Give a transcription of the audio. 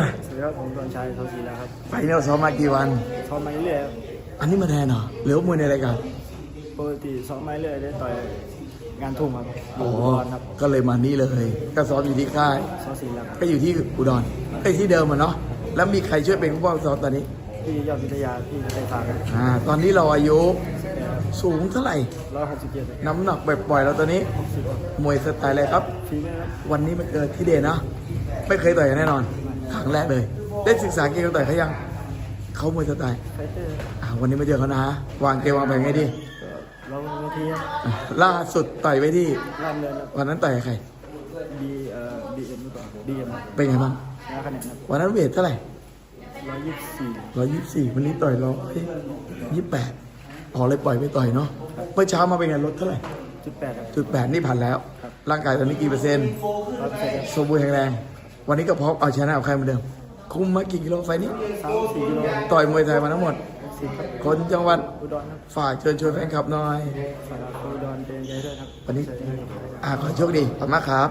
สวัสดีครับผมดวงชัยโทศีแล้วครับไฟนี้เราซ้อมมากี่วัน ซ้อมมาเรื่อยๆครับอันนี้มาแทนเหรอหรือว่ามวยในรายการปกติซ้อมมาเรื่อยๆได้ต่อยงานทุ่งครับอ๋ออุดรครับก็เลยมานี่เลย ก็ซ้อมอยู่ที่ค่ายโซศีแล้วครับก็อยู่ที่อุดรไอ้ยที่เดิมอะเนาะแล้วมีใครช่วยเป็นผู้ป้องซ้อมตอนนี้พี่ยอดวิทยาพี่ไฟฟ้าครับอ่าตอนนี้เราอายุสูงเท่าไหร่ ร้อยหกสิบเจ็ดน้ำหนักแบบปล่อยๆเราตอนนี้ หกสิบมวยสไตล์อะไรครับ ฟีเมอร์ครับวันนี้มาเกิดที่เดนนะไม่เคยต่อยกันแน่นอน ครั้งแรกเลย ได้ศึกษาเกมการต่อยเขายังเขามวยสไตล์ไฟเตอร์อ่าวันนี้มาเจอเขานะวางเกมวางแผนไงดีก็เราเวทีครับอะล่าสุดต่อยไปที่ล่ามเรือนครับวันนั้นต่อยกับใครบีเอ่อบีเอ็มหรือเปล่าบีเอ็มเป็นไงบ้าง นะคะแนนครับวันนั้นเวทเท่าไหร่ร้อยยี่สิบสี่ร้อยยี่สิบสี่วันนี้ต่อยร้อยยี่สิบแปดอ๋อเลยปล่อยไปต่อยเนาะ เมื่อเช้ามาเป็นไงลดเท่าไหร่จุดแปดครับ จุดแปดนี่ผ่านแล้วร่างกายตอนนี้กี่เปอร์เซ็นต์ ร้อยเปอร์เซ็นต์ครับสมบูรณ์แข็งแรง วันนี้ก็พร้อมเอาชนะเอาใครเหมือนเดิม คุมมากี่กิโลไฟล์นี้สามสี่กิโลต่อยมวยไทยมาทั้งหมด สิบครับคนจังหวัดอุดรครับฝากเชิญชวนแฟนคลับหน่อยสำหรับอุดรเป็นใจด้วยครับวันนี้เสร็จเลยครับอ่าขอโชคดีขอบคุณมากครับ